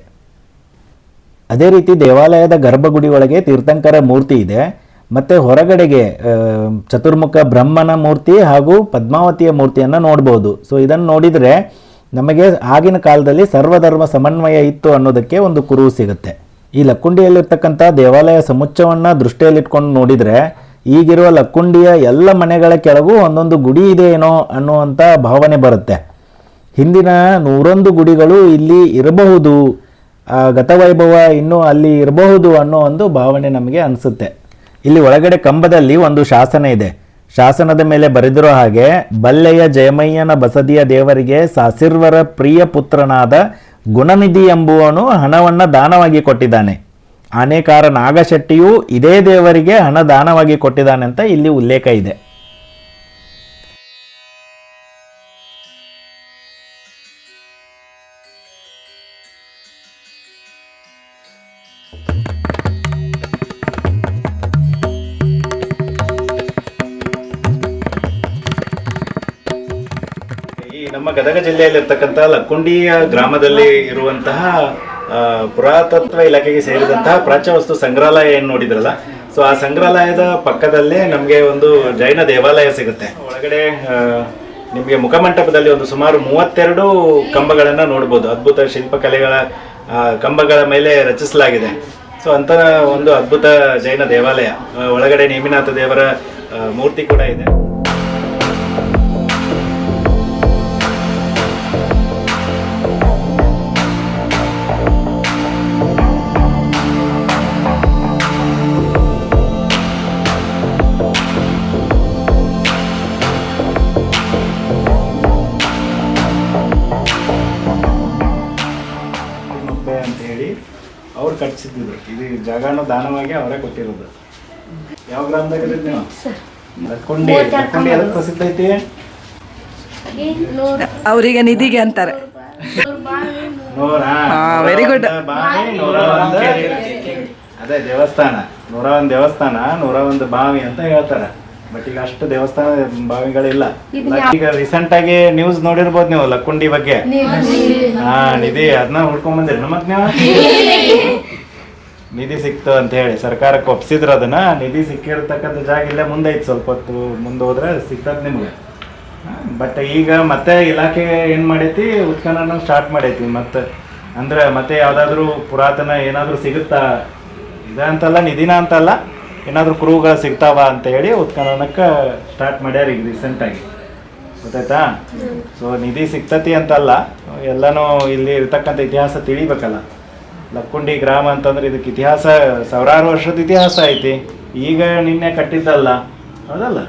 ಅದೇ ರೀತಿ ದೇವಾಲಯದ ಗರ್ಭಗುಡಿ ಒಳಗೆ ತೀರ್ಥಂಕರ ಮೂರ್ತಿ ಇದೆ. ಮತ್ತು ಹೊರಗಡೆಗೆ ಚತುರ್ಮುಖ ಬ್ರಹ್ಮನ ಮೂರ್ತಿ ಹಾಗೂ ಪದ್ಮಾವತಿಯ ಮೂರ್ತಿಯನ್ನು ನೋಡ್ಬೋದು. ಸೊ ಇದನ್ನು ನೋಡಿದರೆ ನಮಗೆ ಆಗಿನ ಕಾಲದಲ್ಲಿ ಸರ್ವಧರ್ಮ ಸಮನ್ವಯ ಇತ್ತು ಅನ್ನೋದಕ್ಕೆ ಒಂದು ಕುರುಹು ಸಿಗುತ್ತೆ. ಈ ಲಕ್ಕುಂಡಿಯಲ್ಲಿರ್ತಕ್ಕಂಥ ದೇವಾಲಯ ಸಮುಚ್ಚವನ್ನು ದೃಷ್ಟಿಯಲ್ಲಿಟ್ಕೊಂಡು ನೋಡಿದರೆ ಈಗಿರುವ ಲಕ್ಕುಂಡಿಯ ಎಲ್ಲ ಮನೆಗಳ ಕೆಳಗೂ ಒಂದೊಂದು ಗುಡಿ ಇದೆ ಏನೋ ಅನ್ನುವಂಥ ಭಾವನೆ ಬರುತ್ತೆ. ಹಿಂದಿನ ನೂರೊಂದು ಗುಡಿಗಳು ಇಲ್ಲಿ ಇರಬಹುದು. ಗತವೈಭವ ಇನ್ನೂ ಅಲ್ಲಿ ಇರಬಹುದು ಅನ್ನೋ ಒಂದು ಭಾವನೆ ನಮಗೆ ಅನಿಸುತ್ತೆ. ಇಲ್ಲಿ ಒಳಗಡೆ ಕಂಬದಲ್ಲಿ ಒಂದು ಶಾಸನ ಇದೆ. ಶಾಸನದ ಮೇಲೆ ಬರೆದಿರೋ ಹಾಗೆ, ಬಲ್ಲೆಯ ಜಯಮಯ್ಯನ ಬಸದಿಯ ದೇವರಿಗೆ ಸಾಸಿರ್ವರ ಪ್ರಿಯ ಪುತ್ರನಾದ ಗುಣನಿಧಿ ಎಂಬುವನು ಹಣವನ್ನು ದಾನವಾಗಿ ಕೊಟ್ಟಿದ್ದಾನೆ. ಆನೇಕಾರ ನಾಗಶೆಟ್ಟಿಯು ಇದೇ ದೇವರಿಗೆ ಹಣ ದಾನವಾಗಿ ಕೊಟ್ಟಿದ್ದಾನೆ ಅಂತ ಇಲ್ಲಿ ಉಲ್ಲೇಖ ಇದೆ. ಜಿಲ್ಲೆಯಲ್ಲಿರ್ತಕ್ಕಂಥ ಲಕ್ಕುಂಡಿಯ ಗ್ರಾಮದಲ್ಲಿ ಇರುವಂತಹ ಪುರಾತತ್ವ ಇಲಾಖೆಗೆ ಸೇರಿದಂತಹ ಪ್ರಾಚ್ಯವಸ್ತು ಸಂಗ್ರಹಾಲಯ ಏನು ನೋಡಿದ್ರಲ್ಲ, ಸೊ ಆ ಸಂಗ್ರಹಾಲಯದ ಪಕ್ಕದಲ್ಲೇ ನಮಗೆ ಒಂದು ಜೈನ ದೇವಾಲಯ ಸಿಗುತ್ತೆ. ಒಳಗಡೆ ನಿಮಗೆ ಮುಖಮಂಟಪದಲ್ಲಿ ಒಂದು ಸುಮಾರು ಮೂವತ್ತೆರಡು ಕಂಬಗಳನ್ನು ನೋಡ್ಬೋದು. ಅದ್ಭುತ ಶಿಲ್ಪಕಲೆಗಳ ಕಂಬಗಳ ಮೇಲೆ ರಚಿಸಲಾಗಿದೆ. ಸೊ ಅಂತ ಒಂದು ಅದ್ಭುತ ಜೈನ ದೇವಾಲಯ. ಒಳಗಡೆ ನೇಮಿನಾಥ ದೇವರ ಮೂರ್ತಿ ಕೂಡ ಇದೆ. ಅವ್ರು ಇದು ಜಾಗನ ದಾನವಾಗಿ ಅವರೇ ಕೊಟ್ಟಿರೋದು. ಯಾವ ಗ್ರಾಮದಾಗ ನೀವು? ಲಕ್ಕೊಂಡಿ ಲಕ್ಕೊಂಡಿ ಅದಕ್ಕೆ ಪ್ರಸಿದ್ಧ ಐತಿ? ಅವರಿಗೆ ನಿಧಿಗೆ ಅಂತಾರೆ. ವೆರಿ ಗುಡ್ ಅದೇ ದೇವಸ್ಥಾನ. ನೂರ ಒಂದು ದೇವಸ್ಥಾನ ನೂರ ಒಂದು ಬಾವಿ ಅಂತ ಹೇಳ್ತಾರೆ. ಬಟ್ ಈಗ ಅಷ್ಟು ದೇವಸ್ಥಾನ ಬಾವಿಗಳಿಲ್ಲ. ಈಗ ರೀಸೆಂಟ್ ಆಗಿ ನ್ಯೂಸ್ ನೋಡಿರ್ಬೋದು ನೀವು ಲಕ್ಕುಂಡಿ ಬಗ್ಗೆ. ಹಾ ನಿಧಿ ಅದನ್ನ ಹುಡ್ಕೊಂಡ್ ಬಂದಿರಿ. ಮತ್ ನೀವು ನಿಧಿ ಸಿಕ್ತು ಅಂತ ಹೇಳಿ ಸರ್ಕಾರಕ್ಕೆ ಒಪ್ಸಿದ್ರು ಅದನ್ನ ನಿಧಿ ಸಿಕ್ಕಿರ್ತಕ್ಕಂಥ ಜಾಗ ಇಲ್ಲೇ ಮುಂದೆ ಐತೆ ಸ್ವಲ್ಪ ಹೊತ್ತು ಮುಂದೆ ಹೋದ್ರೆ ಸಿಗ್ತದೆ ನಿಮ್ಗೆ. ಬಟ್ ಈಗ ಮತ್ತೆ ಇಲಾಖೆ ಏನು ಮಾಡೈತಿ? ಉತ್ಖನನ ಸ್ಟಾರ್ಟ್ ಮಾಡೈತಿ. ಮತ್ತೆ ಅಂದ್ರೆ ಮತ್ತೆ ಯಾವುದಾದ್ರೂ ಪುರಾತನ ಏನಾದರೂ ಸಿಗುತ್ತಾ? ಇದ ಅಂತಲ್ಲ ನಿಧಿನ ಅಂತಲ್ಲ ಏನಾದರೂ ಕ್ರೂಗಳು ಸಿಗ್ತಾವ ಅಂತ ಹೇಳಿ ಉತ್ಖನನಕ್ಕೆ ಸ್ಟಾರ್ಟ್ ಮಾಡ್ಯಾರ ಈಗ ರೀಸೆಂಟ್ ಆಗಿ. ಗೊತ್ತಾಯ್ತಾ? ಸೊ ನಿಧಿ ಸಿಗ್ತತಿ ಅಂತಲ್ಲ ಎಲ್ಲನೂ ಇಲ್ಲಿ ಇರ್ತಕ್ಕಂಥ ಇತಿಹಾಸ ತಿಳಿಬೇಕಲ್ಲ. ಲಕ್ಕುಂಡಿ ಗ್ರಾಮ ಅಂತಂದ್ರೆ ಇದಕ್ಕೆ ಇತಿಹಾಸ ಸಾವಿರಾರು ವರ್ಷದ ಇತಿಹಾಸ ಐತಿ. ಈಗ ನಿನ್ನೆ ಕಟ್ಟಿದ್ದಲ್ಲ? ಹೌದಲ್ಲ?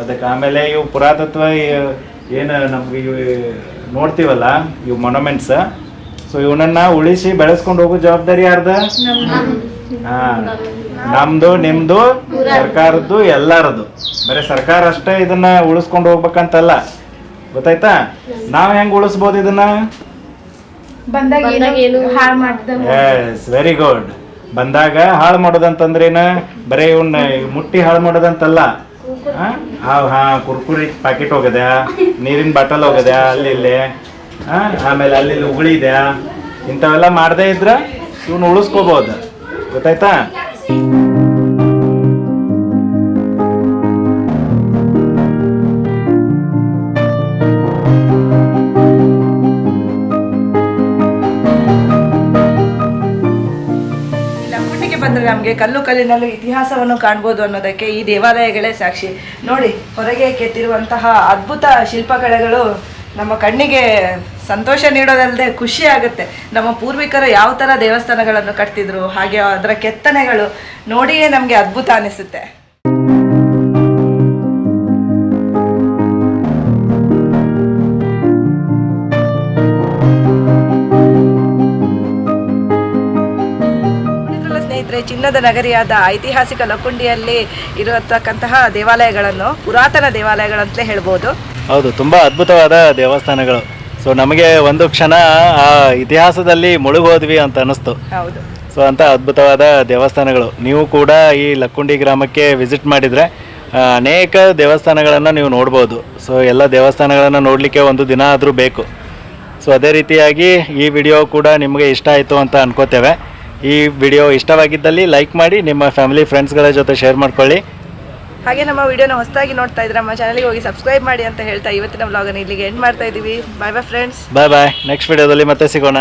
ಅದಕ್ಕೆ ಆಮೇಲೆ ಇವು ಪುರಾತತ್ವ ಏನು ನಮ್ಗೆ ಇವು ನೋಡ್ತೀವಲ್ಲ ಇವು ಮೊನಮೆಂಟ್ಸ್ ಸೊ ಇವನನ್ನ ಉಳಿಸಿ ಬೆಳೆಸ್ಕೊಂಡು ಹೋಗೋ ಜವಾಬ್ದಾರಿ ಯಾರ್ದ? ಹಾ. ನಮ್ದು ನಿಮ್ದು ಸರ್ಕಾರದ್ದು ಎಲ್ಲರದು ಬರೀ ಸರ್ಕಾರ ಅಷ್ಟೇ ಇದನ್ನ ಉಳಿಸ್ಕೊಂಡು ಹೋಗ್ಬೇಕಂತಲ್ಲ. ಗೊತ್ತಾಯ್ತಾ? ನಾವು ಹೆಂಗ್ ಉಳಿಸ್ಬೋದು ಇದನ್ನ? ಬಂದಾಗ ಏನು ಹಾಳು ಮಾಡ್ದಂಗ ಎಸ್ ವೆರಿ ಗುಡ್ ಬಂದಾಗ ಹಾಳು ಮಾಡೋದಂತಂದ್ರೇನ? ಬರೀ ಇವನ್ನ ಮುಟ್ಟಿ ಹಾಳು ಮಾಡೋದಂತಲ್ಲ? ಆ, ಹಾ ಕುರ್ಕುರಿ ಪ್ಯಾಕೆಟ್ ಹೋಗದ ನೀರಿನ ಬಾಟಲ್ ಹೋಗದ ಅಲ್ಲಿ ಇಲ್ಲಿ. ಆಮೇಲೆ ಅಲ್ಲಿ ಇಲ್ಲಿ ಉಗುಳಿ ಇದೆ ಇಂಥವೆಲ್ಲ ಮಾಡದೇ ಇದ್ರ ಇವ್ನ ಉಳಿಸ್ಕೋಬಹುದು ಗೊತ್ತಾಯ್ತಾ? ನಮಗೆ ಕಲ್ಲು ಕಲ್ಲಿನಲ್ಲೂ ಇತಿಹಾಸವನ್ನು ಕಾಣ್ಬೋದು ಅನ್ನೋದಕ್ಕೆ ಈ ದೇವಾಲಯಗಳೇ ಸಾಕ್ಷಿ. ನೋಡಿ, ಹೊರಗೆ ಕೆತ್ತಿರುವಂತಹ ಅದ್ಭುತ ಶಿಲ್ಪಕಲೆಗಳು ನಮ್ಮ ಕಣ್ಣಿಗೆ ಸಂತೋಷ ನೀಡೋದಲ್ಲದೆ ಖುಷಿ ಆಗುತ್ತೆ. ನಮ್ಮ ಪೂರ್ವಿಕರು ಯಾವ ಥರ ದೇವಸ್ಥಾನಗಳನ್ನು ಕಟ್ತಿದ್ರು, ಹಾಗೆ ಅದರ ಕೆತ್ತನೆಗಳು ನೋಡಿಯೇ ನಮಗೆ ಅದ್ಭುತ ಅನಿಸುತ್ತೆ. ಚಿನ್ನದ ನಗರಿಯಾದ ಐತಿಹಾಸಿಕ ಲಕ್ಕುಂಡಿಯಲ್ಲಿ ಇರತಕ್ಕಂತಹ ದೇವಾಲಯಗಳನ್ನು ಪುರಾತನ ದೇವಾಲಯಗಳಂತಲೇ ಹೇಳ್ಬೋದು. ಹೌದು ತುಂಬಾ ಅದ್ಭುತವಾದ ದೇವಸ್ಥಾನಗಳು. ಸೊ ನಮಗೆ ಒಂದು ಕ್ಷಣ ಆ ಇತಿಹಾಸದಲ್ಲಿ ಮುಳುಗೋದ್ವಿ ಅಂತ ಅನಿಸ್ತು ಹೌದು. ಸೊ ಅಂತ ಅದ್ಭುತವಾದ ದೇವಸ್ಥಾನಗಳು. ನೀವು ಕೂಡ ಈ ಲಕ್ಕುಂಡಿ ಗ್ರಾಮಕ್ಕೆ ವಿಸಿಟ್ ಮಾಡಿದರೆ ಅನೇಕ ದೇವಸ್ಥಾನಗಳನ್ನು ನೀವು ನೋಡ್ಬೋದು. ಸೊ ಎಲ್ಲ ದೇವಸ್ಥಾನಗಳನ್ನು ನೋಡಲಿಕ್ಕೆ ಒಂದು ದಿನ ಆದರೂ ಬೇಕು. ಸೊ ಅದೇ ರೀತಿಯಾಗಿ ಈ ವಿಡಿಯೋ ಕೂಡ ನಿಮಗೆ ಇಷ್ಟ ಆಯಿತು ಅಂತ ಅನ್ಕೋತೇವೆ. ಈ ವಿಡಿಯೋ ಇಷ್ಟವಾಗಿದ್ದಲ್ಲಿ ಲೈಕ್ ಮಾಡಿ ನಿಮ್ಮ ಫ್ಯಾಮಿಲಿ ಫ್ರೆಂಡ್ಸ್ಗಳ ಜೊತೆ ಶೇರ್ ಮಾಡ್ಕೊಳ್ಳಿ. ಹಾಗೆ ನಮ್ಮ ವಿಡಿಯೋನ ಹೊಸದಾಗಿ ನೋಡ್ತಾ ಇದ್ರೆ ನಮ್ಮ ಚಾನಲ್ಗೆ ಹೋಗಿ ಸಬ್ಸ್ಕ್ರೈಬ್ ಮಾಡಿ ಅಂತ ಹೇಳ್ತಾ ಇವತ್ತಿನ ವ್ಲಾಗನ್ನು ಇಲ್ಲಿಗೆ ಎಂಡ್ ಮಾಡ್ತಾ ಇದ್ದೀವಿ. ಬಾಯ್ ಬಾಯ್ ಫ್ರೆಂಡ್ಸ್ ಬಾಯ್ ಬಾಯ್ ನೆಕ್ಸ್ಟ್ ವಿಡಿಯೋದಲ್ಲಿ ಮತ್ತೆ ಸಿಗೋಣ.